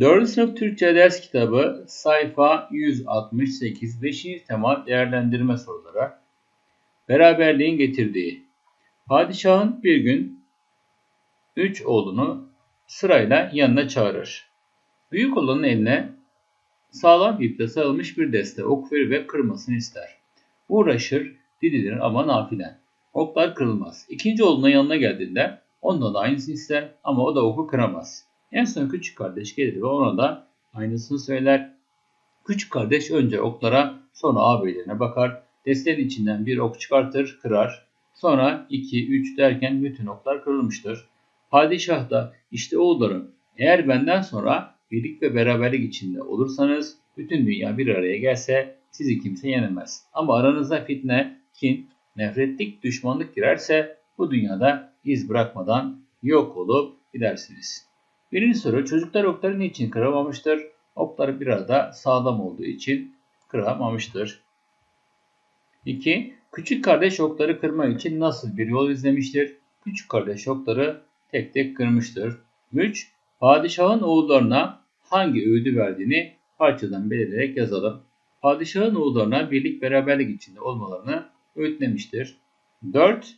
4. sınıf Türkçe ders kitabı sayfa 168 5. tema değerlendirme soruları. Beraberliğin getirdiği. Padişahın bir gün üç oğlunu sırayla yanına çağırır. Büyük olanın eline sağlam iple sarılmış bir deste ok verir ve kırmasını ister. Uğraşır, didilir ama nafilen. Oklar kırılmaz. İkinci oğluna yanına geldiğinde ondan da aynısını ister ama o da oku kıramaz. En son küçük kardeş gelir ve ona da aynısını söyler. Küçük kardeş önce oklara sonra ağabeylerine bakar. Destenin içinden bir ok çıkartır, kırar. Sonra 2, 3 derken bütün oklar kırılmıştır. Padişah da işte oğullarım eğer benden sonra birlik ve beraberlik içinde olursanız bütün dünya bir araya gelse sizi kimse yenemez. Ama aranıza fitne, kin, nefretlik, düşmanlık girerse bu dünyada iz bırakmadan yok olup gidersiniz. Birinci soru çocuklar okları niçin kıramamıştır? Okları bir arada sağlam olduğu için kıramamıştır. 2. Küçük kardeş okları kırmak için nasıl bir yol izlemiştir? Küçük kardeş okları tek tek kırmıştır. 3. Padişahın oğullarına hangi öğüdü verdiğini parçadan belirleyerek yazalım. Padişahın oğullarına birlik beraberlik içinde olmalarını öğütlemiştir. 4.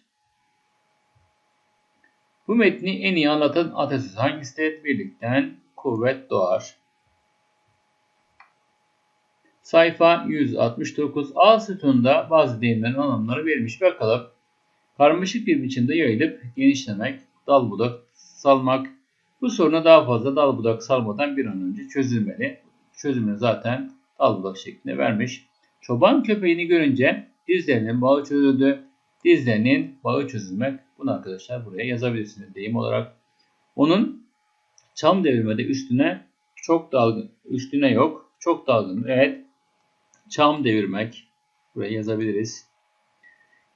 Bu metni en iyi anlatan atasöz hangisidir? Birlikten kuvvet doğar. Sayfa 169 A sütununda bazı deyimlerin anlamları verilmiş. Bakalım. Karmaşık bir biçimde yayılıp genişlemek, dal budak salmak. Bu soruna daha fazla dal budak salmadan bir an önce çözülmeli. Çözümünü zaten dal budak şeklinde vermiş. Çoban köpeğini görünce dizlerinin bağı çözüldü. Dizlerinin bağı çözülmek. Bunu arkadaşlar buraya yazabilirsiniz deyim olarak. Onun çam devirmede üstüne çok dalgın, üstüne yok. Çok dalgın. Evet. Çam devirmek. Buraya yazabiliriz.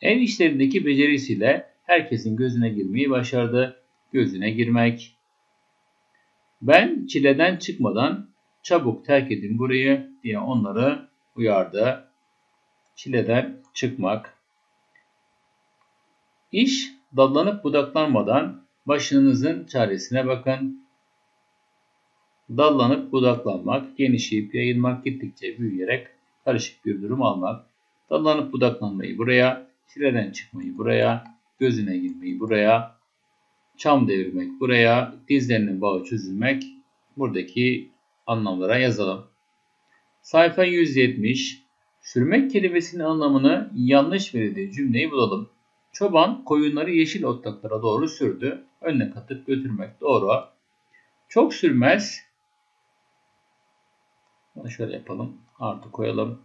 Ev işlerindeki becerisiyle herkesin gözüne girmeyi başardı. Gözüne girmek. Ben çileden çıkmadan çabuk terk edin burayı diye onları uyardı. Çileden çıkmak. İş dallanıp budaklanmadan başınızın çaresine bakın. Dallanıp budaklanmak, genişleyip yayılmak, gittikçe büyüyerek karışık bir durum almak. Dallanıp budaklanmayı buraya, çileden çıkmayı buraya, gözüne girmeyi buraya, çam devirmek buraya, dizlerinin bağı çözülmek buradaki anlamlara yazalım. Sayfa 170. Sürmek kelimesinin anlamını yanlış verildiği cümleyi bulalım. Çoban koyunları yeşil otlaklara doğru sürdü. Önüne katıp götürmek doğru. Çok sürmez. Bunu şöyle yapalım. Artı koyalım.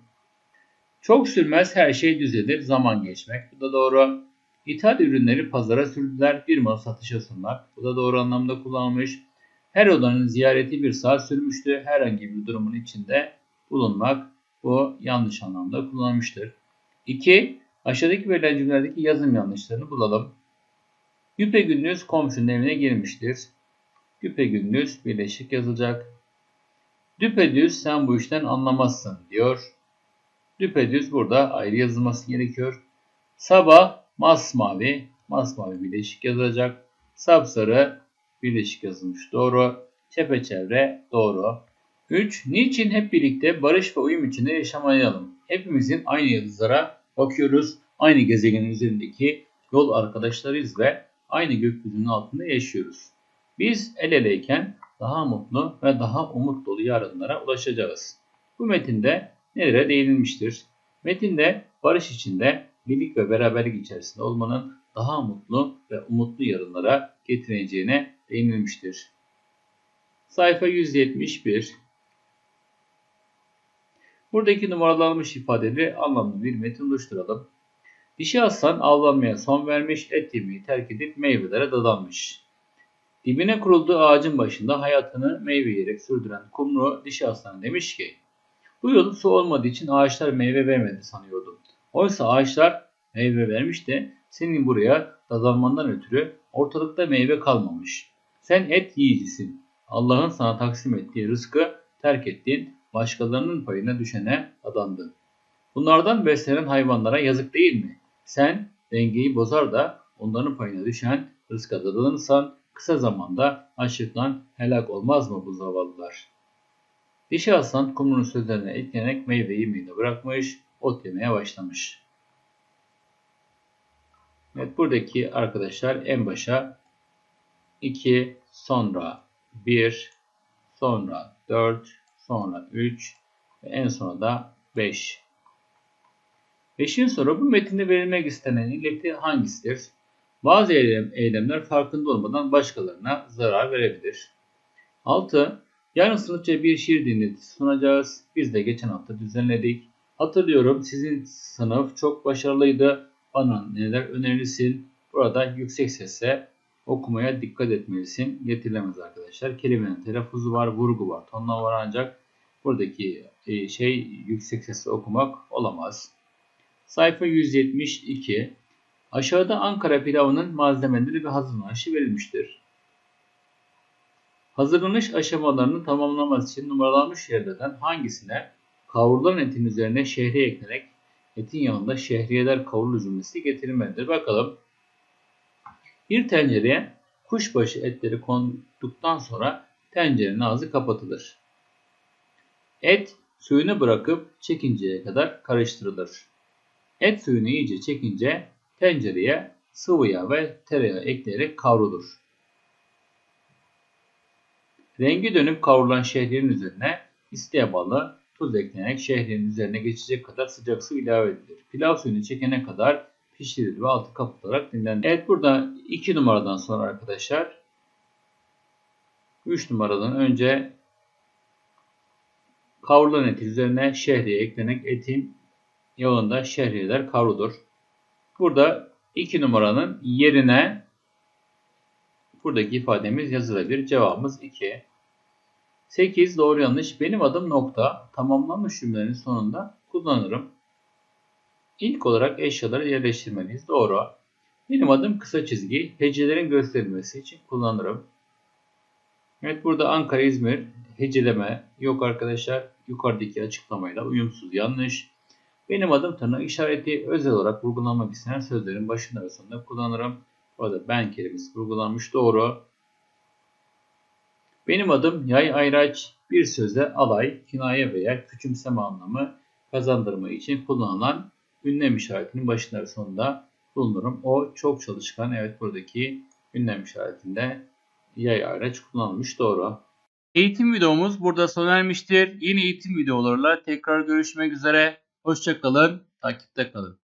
Çok sürmez her şey düzelir. Zaman geçmek. Bu da doğru. İthal ürünleri pazara sürdüler. Bir mal satışa sunmak. Bu da doğru anlamda kullanılmış. Her odanın ziyareti bir saat sürmüştü. Herhangi bir durumun içinde bulunmak. Bu yanlış anlamda kullanılmıştır. 2. Aşağıdaki verilen cümlelerdeki yazım yanlışlarını bulalım. Güpegündüz komşunun evine girmiştir. Güpegündüz birleşik yazacak. Düpedüz sen bu işten anlamazsın diyor. Düpedüz burada ayrı yazılması gerekiyor. Sabah masmavi, masmavi birleşik yazacak. Sapsarı birleşik yazılmış doğru. Çepeçevre doğru. 3. Niçin hep birlikte barış ve uyum içinde yaşamayalım? Hepimizin aynı yıldızlara bakıyoruz. Aynı gezegenin üzerindeki yol arkadaşlarıyız ve aynı gökyüzünün altında yaşıyoruz. Biz el eleyken daha mutlu ve daha umut dolu yarınlara ulaşacağız. Bu metinde nelere değinilmiştir? Metinde barış içinde birlik ve beraberlik içerisinde olmanın daha mutlu ve umutlu yarınlara getireceğine değinilmiştir. Sayfa 171 Buradaki numaralanmış ifadeleri anlamlı bir metin oluşturalım. Dişi aslan avlanmaya son vermiş, et yemeği terk edip meyvelere dadanmış. Dibine kurulduğu ağacın başında hayatını meyve yiyerek sürdüren kumru dişi aslan demiş ki, bu yıl su olmadığı için ağaçlar meyve vermedi sanıyordum. Oysa ağaçlar meyve vermiş de senin buraya dadanmandan ötürü ortalıkta meyve kalmamış. Sen et yiyicisin. Allah'ın sana taksim ettiği rızkı terk ettin başkalarının payına düşene adandın. Bunlardan beslenen hayvanlara yazık değil mi? Sen dengeyi bozar da onların payına düşen rızka dadanırsan kısa zamanda açlıktan helak olmaz mı bu zavallılar? Dişi aslan kumrunun sözlerine etkilenerek meyveyi meyde bırakmış, ot yemeye başlamış. Evet buradaki arkadaşlar en başa 2, sonra 1, sonra 4, sonra 3 ve en sona da 5. Beşinci soru bu metinde verilmek istenen illeti hangisidir? Bazı eylem, eylemler farkında olmadan başkalarına zarar verebilir. 6. Yarın sınıfça bir şiir dinletisi sunacağız. Biz de geçen hafta düzenledik. Hatırlıyorum sizin sınıf çok başarılıydı. Bana neler önerirsin? Burada yüksek sesle okumaya dikkat etmelisin. Getirilemez arkadaşlar. Kelimenin telaffuzu var, vurgu var, tonlama var ancak buradaki e, şey yüksek sesle okumak olamaz. Sayfa 172. Aşağıda Ankara pilavının malzemeleri ve hazırlanışı verilmiştir. Hazırlanış aşamalarını tamamlaması için numaralanmış yerlerden hangisine kavrulan etin üzerine şehriye eklenerek etin yanında şehriyeler kavrulu cümlesi getirilmelidir. Bakalım. Bir tencereye kuşbaşı etleri konduktan sonra tencerenin ağzı kapatılır. Et suyunu bırakıp çekinceye kadar karıştırılır. Et suyunu iyice çekince tencereye sıvı yağ ve tereyağı ekleyerek kavrulur. Rengi dönüp kavrulan şehriyenin üzerine isteğe bağlı tuz eklenerek şehriyenin üzerine geçecek kadar sıcak su ilave edilir. Pilav suyunu çekene kadar pişirilir ve altı kapatılarak dinlenir. Evet burada 2 numaradan sonra arkadaşlar 3 numaradan önce kavrulan etin üzerine şehriye eklenerek etin yağında şehriyeler kavrulur. Burada 2 numaranın yerine buradaki ifademiz yazılabilir. Cevabımız 2. 8 doğru yanlış. Benim adım nokta. Tamamlanmış cümlenin sonunda kullanırım. İlk olarak eşyaları yerleştirmeliyiz. Doğru. Benim adım kısa çizgi. Hecelerin gösterilmesi için kullanırım. Evet burada Ankara, İzmir heceleme yok arkadaşlar. Yukarıdaki açıklamayla uyumsuz yanlış. Benim adım tırnak işareti özel olarak vurgulanmak istenen sözlerin başında ve sonunda kullanırım. Burada ben kelimesi vurgulanmış doğru. Benim adım yay ayraç bir söze alay, kinaye veya küçümseme anlamı kazandırma için kullanılan ünlem işaretinin başında ve sonunda bulunurum. O çok çalışkan. Evet buradaki ünlem işaretinde yay ayraç kullanılmış doğru. Eğitim videomuz burada sona ermiştir. Yeni eğitim videolarıyla tekrar görüşmek üzere. Hoşçakalın, takipte kalın.